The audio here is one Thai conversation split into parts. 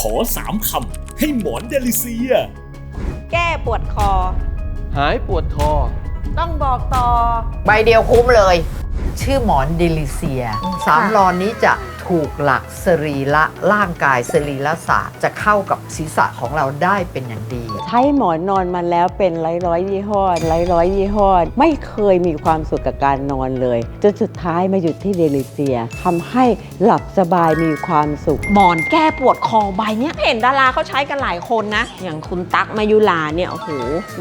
ขอสามคำให้หมอนเดลิเซีย แก้ปวดคอ หายปวดคอ ต้องบอกต่อ ใบเดียวคุ้มเลย ชื่อหมอนดิลิเซีย สามรอนนี้จะ ถูกหลักสรีระร่างกายสรีระศาสตร์จะเข้ากับศีรษะของเราได้เป็นอย่างดี ใช้หมอนนอนมาแล้วเป็นร้อยร้อยๆยี่ห้อร้อยร้อยๆยี่ห้อไม่เคยมีความสุขกับการนอนเลย จนสุดท้ายมาหยุดที่เดลิเซียทำให้หลับสบายมีความสุข หมอนแก้ปวดคอใบเนี้ยเห็นดาราเขาใช้กันหลายคนนะ อย่างคุณตั๊กมายุลาเนี่ยโอ้โห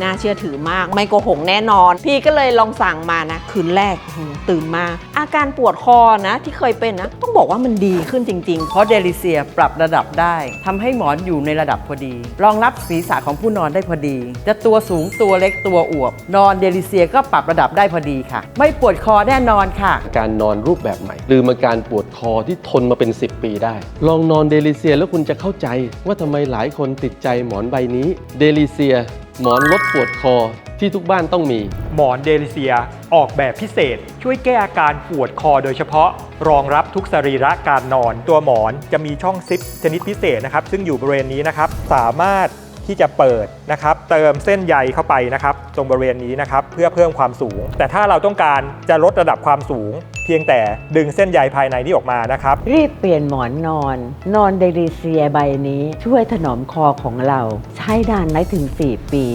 น่าเชื่อถือมาก ไม่โกหกแน่นอน พี่ก็เลยลองสั่งมานะ คืนแรกโอ้โหตื่นมา อาการปวดคอนะ ที่เคยเป็นนะ ต้องบอกว่ามันดีขึ้นจริง ๆ เพราะเดลิเซียปรับระดับได้ทำให้หมอนอยู่ในระดับพอดี รองรับศีรษะของผู้นอนได้พอดี จะตัวสูงตัวเล็กตัวอวบ นอนเดลิเซียก็ปรับระดับได้พอดีค่ะ ไม่ปวดคอแน่นอนค่ะ การนอนรูปแบบใหม่ลืมอาการปวดคอที่ทนมาเป็น 10 ปีได้ ลองนอนเดลิเซียแล้วคุณจะเข้าใจ ว่าทำไมหลายคนติดใจหมอนใบนี้ เดลิเซีย หมอนลดปวดคอ ที่ทุกบ้านต้องมี หมอนเดลิเซียออกแบบพิเศษ ช่วยแก้อาการปวดคอโดยเฉพาะ รองรับทุกสรีระการนอน ตัวหมอนจะมีช่องซิปชนิดพิเศษนะครับ ซึ่งอยู่บริเวณนี้นะครับ สามารถที่จะเปิดนะครับ เติมเส้นใยเข้าไปนะครับ ตรงบริเวณนี้นะครับ เพื่อเพิ่มความสูง แต่ถ้าเราต้องการจะลดระดับความสูง เพียงแต่ดึงเส้นใยภายในนี้ออกมานะครับ รีบเปลี่ยนหมอนนอน นอนเดลิเซียใบนี้ช่วยถนอมคอของเรา ใช้นานได้ถึง 4 ปี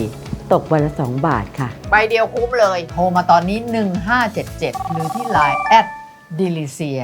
ตกวันละ 2 บาทค่ะ ใบเดียวคุ้มเลย โทรมาตอนนี้ 1577 หรือที่ Line แอดดิลิเซีย